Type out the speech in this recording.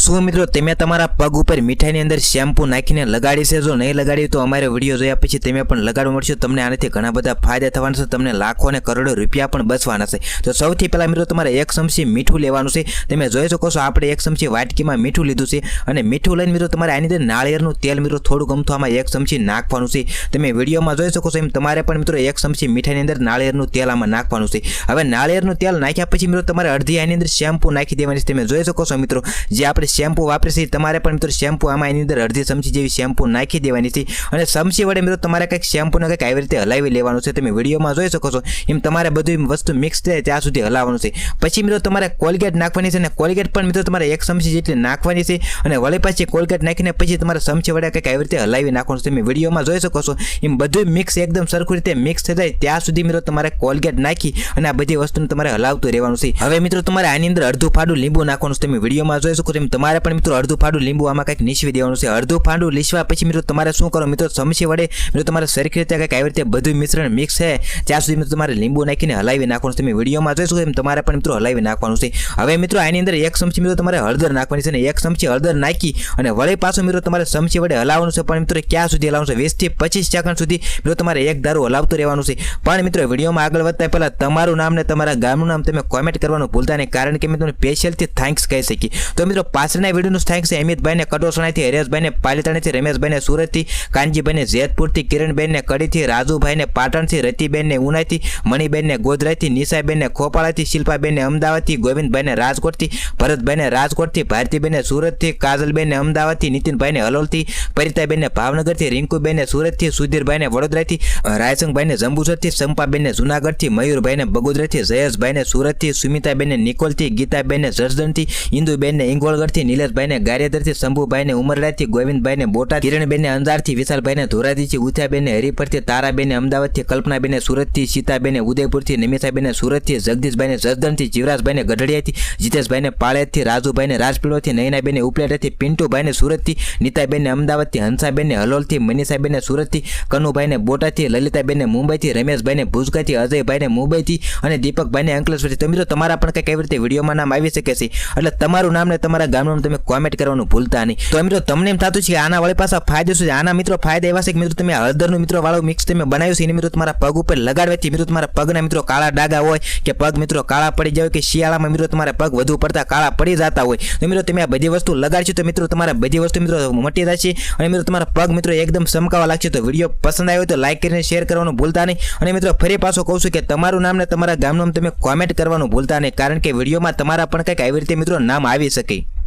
શું મિત્રો તમે તમારા પગ ઉપર મીઠાઈની અંદર શેમ્પુ નાખીને લગાડી છે. જો નહીં લગાડી તો અમારે વીડિયો જોયા પછી તમે પણ લગાડવા મળશે. તમને આનાથી ઘણા બધા ફાયદા થવાના છે. તમને લાખો અને કરોડો રૂપિયા પણ બચવાના છે. તો સૌથી પહેલાં મિત્રો, તમારે એક ચમચી મીઠું લેવાનું છે. તમે જોઈ શકો છો, આપણે એક ચમચી વાટકીમાં મીઠું લીધું છે. અને મીઠું લઈને મિત્રો, તમારે આની અંદર નાળિયેરનું તેલ મિત્રો, થોડું ગમતું આમાં એક ચમચી નાખવાનું છે. તમે વિડીયોમાં જોઈ શકો છો એમ, તમારે પણ મિત્રો, એક ચમચી મીઠાઈની અંદર નાળિયેરનું તેલ આમાં નાખવાનું છે. હવે નાળિયેરનું તેલ નાખ્યા પછી મિત્રો, તમારે અડધી આની અંદર શેમ્પુ નાખી દેવાની છે. તમે જોઈ શકો છો મિત્રો, જે આપણે શેમ્પુ વાપરીએ છે તમારે પણ મિત્રો શેમ્પુ આમાં એની અંદર અડધી ચમચી જેવી શેમ્પુ નાખી દેવાની છે. અને ચમચી વડે મિત્રો તમારે કંઈક શેમ્પૂને કંઈક આવી રીતે હલાવી લેવાનું છે. તમે વિડીયોમાં જોઈ શકો છો. એમ તમારે બધું વસ્તુ મિક્સ થાય ત્યાં સુધી હલાવવાનું છે. પછી મિત્રો તમારે કોલગેટ નાખવાની છે. અને કોલગેટ પણ મિત્રો તમારે એક ચમચી જેટલી નાખવાની છે. અને વળી પાછી કોલગેટ નાખીને પછી તમારે ચમચી વડે કંઈક આવી રીતે હલાવી નાખવાનું છે. તમે વિડીયોમાં જોઈ શકો છો. એમ બધું મિક્સ એકદમ સરખું રીતે મિક્સ થઈ જાય ત્યાં સુધી મિત્રો તમારે કોલગેટ નાખી અને આ બધી વસ્તુને તમારે હલાવતું રહેવાનું છે. હવે મિત્રો તમારે આની અંદર અડધું ફાડું લીંબુ નાખવાનું છે. તમે વિડીયોમાં જોઈ શકો છો. એમ તમારે પણ મિત્રો અડધું ફાડું લીંબુ આમાં કંઈક નીચવી દેવાનું છે. અડધું ફાડું લીસવા પછી મિત્રો તમારે શું કરો? મિત્રો ચમચી વડે મિત્રો તમારે સરખી રીતે કંઈક આવી રીતે બધું મિશ્રણ મિક્સ છે. ત્યાં સુધી મિત્રો તમારે લીંબુ નાખીને હલાવી નાખવાનું છે. તમે વિડીયોમાં જોઈ શકો છો એમ તમારે પણ મિત્રો હલાવી નાખવાનું છે. હવે મિત્રો આની અંદર એક ચમચી મિત્રો તમારે હળદર નાખવાની છે અને એક ચમચી હળદર નાખી અને વળી પાછું મિત્રો તમારે ચમચી વડે હલાવવાનું છે. પણ મિત્રો ક્યાં સુધી હલાવવાનું છે? વીસથી પચીસ સેકન્ડ સુધી મિત્રો તમારે એક દારૂ હલાવતું રહેવાનું છે. પણ મિત્રો વિડીયોમાં આગળ વધતા પહેલાં તમારું નામ ને તમારા ગામનું નામ તમે કોમેન્ટ કરવાનું ભૂલતા નહીં. કારણ કે મેં તમને સ્પેશિયલથી થેન્ક્સ કહી શકી. તો મિત્રો પાછળના વિડીયોનું થેન્ક્સ છે અમિતભાઈને કડોસણાથી હરેશભાઈને, પાલિતાણાથી, રમેશભાઈને, સુરતથી, કાનજીભાઈને, જેતપુરથી, કિરણબેનને, કડીથી, રાજુભાઈને, પાટણથી, રતિબેનને, ઉનાઈથી, મણિબેનને ગોધરાથી નિશાબેનને ખોપાળાથી, શિલ્પાબેનને, અમદાવાદથી, ગોવિંદભાઈને, રાજકોટથી, ભરતભાઈને, રાજકોટથી, ભારતીબેનને, સુરતથી, કાજલબેનને, અમદાવાદથી, નીતિનભાઈને, હલોલથી, પરિતાબેનને, ભાવનગરથી, રિંકુબેનને, સુરતથી, સુધીરભાઈને, વડોદરાથી રાયસંગભાઈને, જંબુસરથી, સંપાબેનને, જુનાગઢથી, મયુરભાઈને, બગોદરાથી, જયેશભાઈને, સુરતથી, સુમિતાબેનને, નિકોલથી, ગીતાબેનને, જસદણથી, ઇન્દુબેનને ઇંગોળગઢથી નિલેશભાઈને ગારેદરથી શંભુભાઈને ઉમરડાથી ગોવિંદભાઈને, બોટાદ કિરણબેનને, અંજારથી વિશાલભાઈને, ધોરાજીથી ઉથાબેનને હરિપરથી તારાબેને અમદાવાદથી કલ્પનાબેને સુરતથી સીતાબેને ઉદયપુરથી નિમિષાબેનને, સુરતથી જગદીશભાઈને જસદણથી જીવરાજભાઈને, ગઢડિયાથી જીતેશભાઈને પાળેથી રાજુભાઈને, રાજપીળોથી નયનાબેને ઉપલેટાથી પિન્ટુભાઈને, સુરતથી નીતાબેનને, અમદાવાદથી હંસાબેનને, હલોલથી મનીષાબેને સુરતથી કનુભાઈને, બોટાદથી લલિતાબેનને, મુંબઈથી રમેશભાઈને, ભુજગાથી અજયભાઈને, મુંબઈથી અને દીપકભાઈને અંકલેશ્વરથી. તો તમારા પણ કંઈક એવી રીતે વિડીયોમાં નામ આવી શકે છે? એટલે તમારું નામ ને તમારા ગામનું તમે કોમેન્ટ કરવાનું ભૂલતા નહીં. તો મિત્રો, તમને એમ થતું છે આના વળી પાછા ફાયદો છે? આના મિત્રો ફાયદા એવા છે કે મિત્રો, તમે હળદરનું મિત્રો વાળું મિક્સ તમે બનાવ્યું છે, એને મિત્રો તમારા પગ ઉપર લગાડવાથી મિત્રો, તમારા પગના મિત્રો કાળા ડાગા હોય કે પગ મિત્રો કાળા પડી જાય કે શિયાળામાં મિત્રો તમારા પગ વધુ પડતા કાળા પડી જતા હોય. તો મિત્રો, તમે આ બધી વસ્તુ લગાડશો તો મિત્રો તમારા બધી વસ્તુ મિત્રો મટી જશે અને મિત્રો તમારા પગ મિત્રો એકદમ ચમકાવા લાગશે. તો વીડિયો પસંદ આવ્યો તો લાઈક કરીને શેર કરવાનું ભૂલતા નહીં. અને મિત્રો, ફરી પાછો કહું છું કે તમારું નામ ને તમારા ગામનું તમે કોમેન્ટ કરવાનું ભૂલતા નહીં. કારણ કે વિડીયોમાં તમારા પણ કંઈક આવી રીતે મિત્રો નામ આવી શકે.